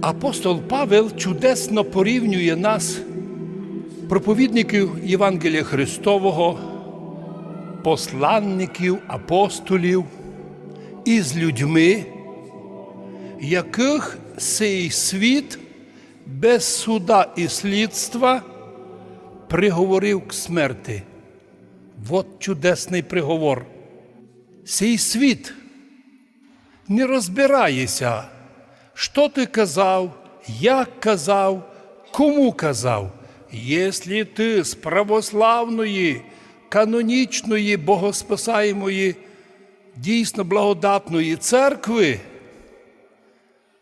Апостол Павел чудесно порівнює нас, проповідників Євангелія Христового, посланників, апостолів, із людьми, яких цей світ без суда і слідства приговорив к смерти. Вот чудесний приговор. Цей світ не розбирається, що ти казав, як казав, кому казав. Якщо ти з православної, канонічної, богоспасаємої, дійсно благодатної церкви,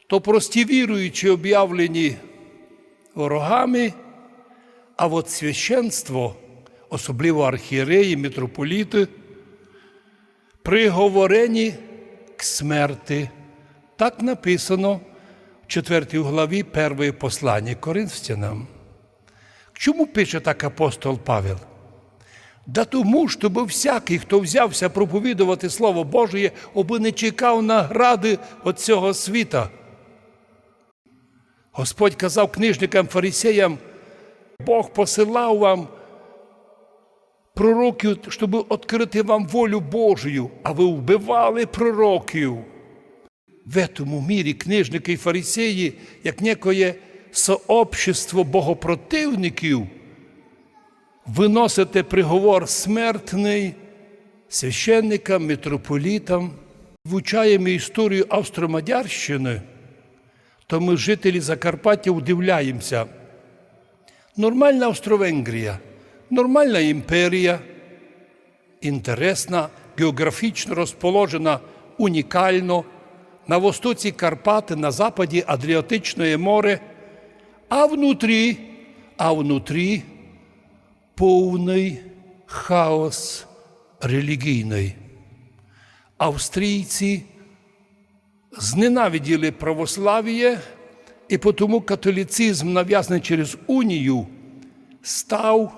то прості віруючі об'явлені ворогами, а от священство, особливо архієреї, митрополіти, приговорені к смерти. Так написано в 4 главі першої послання Коринфянам. Чому пише так апостол Павел? Да тому, щоб всякий, хто взявся проповідувати Слово Божє, аби не чекав награди від цього світа. Господь казав книжникам фарисеям, Бог посилав вам пророків, щоб відкрити вам волю Божою, а ви вбивали пророків. В этому мірі книжники і фарисеї, як некоє сообщество богопротивників, виносите приговор смертний священникам, митрополітам. Вивчаємо історію Австро-Мадярщини, то ми, жителі Закарпаття, удивляємося. Нормальна Австро-Венгрія, нормальна імперія, інтересна, географічно розположена унікально на востоці Карпати, на западі Адріатичне море, а внутрі, а внутрі повний хаос релігійний. Австрійці зненавиділи православ'я, і тому католіцизм, нав'язаний через унію, став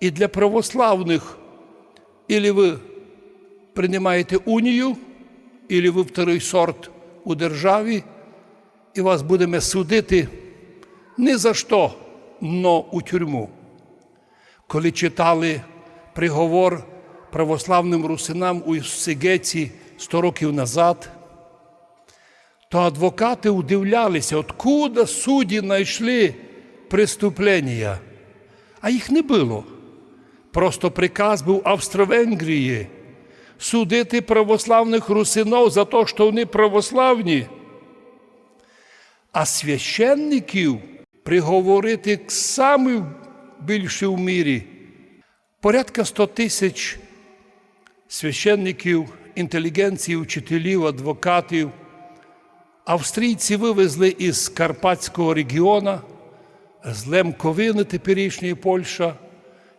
і для православних, ілі ви приймаєте унію, ілі ви вторий сорт у державі, і вас будемо судити не за що, но у тюрму. Коли читали приговор православним русинам у Сигеці 100 років назад, то адвокати удивлялися, откуда судді знайшли преступлення. А їх не було. Просто приказ був Австро-Венгрії судити православних русинов за те, що вони православні, а священників приговорити к самим більше в мірі. Порядка 100 тисяч священників, інтелігенції, учителів, адвокатів. Австрійці вивезли із Карпатського регіону, з Лемковини теперішньої Польща,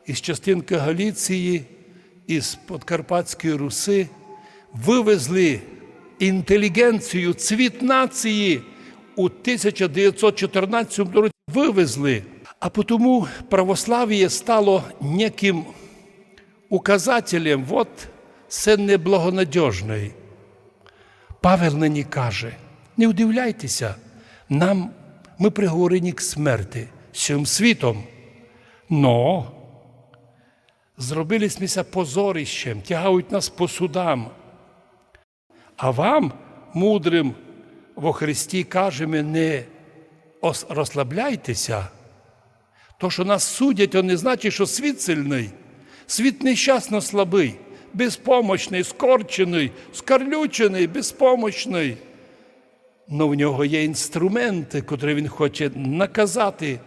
із частинки Галіції, із Подкарпатської Руси, вивезли інтелігенцію, цвіт нації у 1914 році вивезли. А тому православ'я стало неким указателем, от це неблагонадіжний. Павел нині каже, не удивляйтеся, нам ми приговорені к смерти цим світом. Но зробилися позорищем, тягають нас по судам. А вам, мудрим во Христі, кажемо, не розслабляйтеся. То, що нас судять, то не значить, що світ сильний. Світ нещасно слабий, безпомощний, скорчений, скарлючений, безпомощний. Но в нього є інструменти, котрі він хоче наказати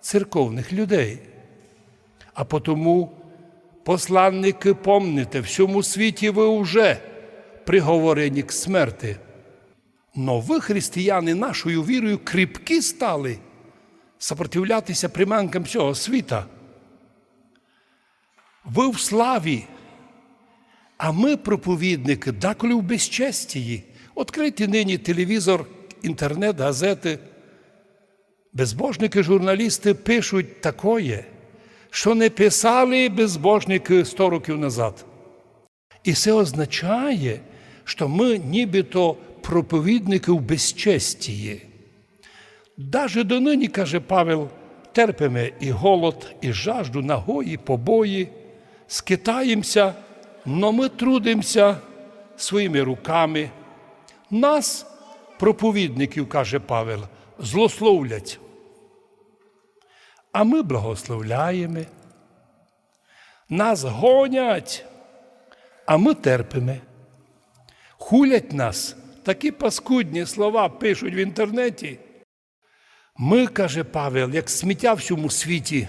церковних людей. А потому, посланники, помните, в всьому світі ви вже приговорені к смерти. Но ви, християни, нашою вірою кріпкі стали сопротивлятися приманкам цього світа. Ви в славі, а ми, проповідники, деколи в безчестії. Открийте нині телевізор, інтернет, газети. Безбожники, журналісти пишуть такое, що не писали безбожники 100 років назад. І це означає, що ми нібито проповідники в безчестії. Даже донині, каже Павел, терпимо і голод, і жажду, нагої, побої, скитаємося, но ми трудимося своїми руками. Нас, проповідників, каже Павел, злословлять. А ми благословляємо. Нас гонять, а ми терпимо. Хулять нас, такі паскудні слова пишуть в інтернеті. Ми, каже Павел, як сміття в цьому світі,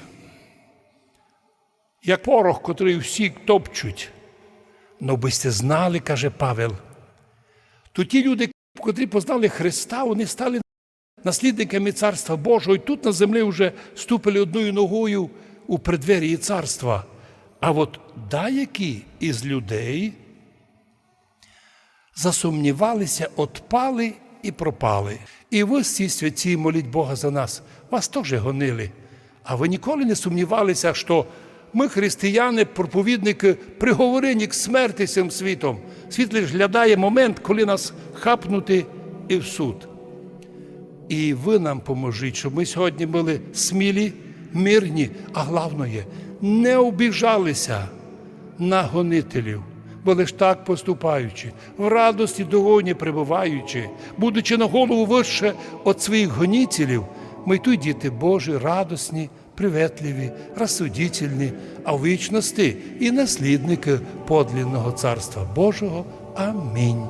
як порох, котрий всі топчуть. Ну, би сте знали, каже Павел, то ті люди, котрі познали Христа, вони стали наслідниками Царства Божого, і тут на землі вже ступили одною ногою у преддверії царства. А от деякі із людей засумнівалися, отпали і пропали. І ви всі святі моліть Бога за нас. Вас теж гонили. А ви ніколи не сумнівалися, що ми, християни, проповідники, приговорені к смерті цим світом. Світ лише глядає момент, коли нас хапнути і в суд. І ви нам поможіть, щоб ми сьогодні були смілі, мирні, а головне, не обіжалися на гонителів, бо лиш так поступаючи, в радості догоні прибуваючи, будучи на голову вище від своїх гонітелів, ми тут діти Божі, радосні, приветливі, розсудительні, а в вічності і наслідники подлінного Царства Божого. Амінь.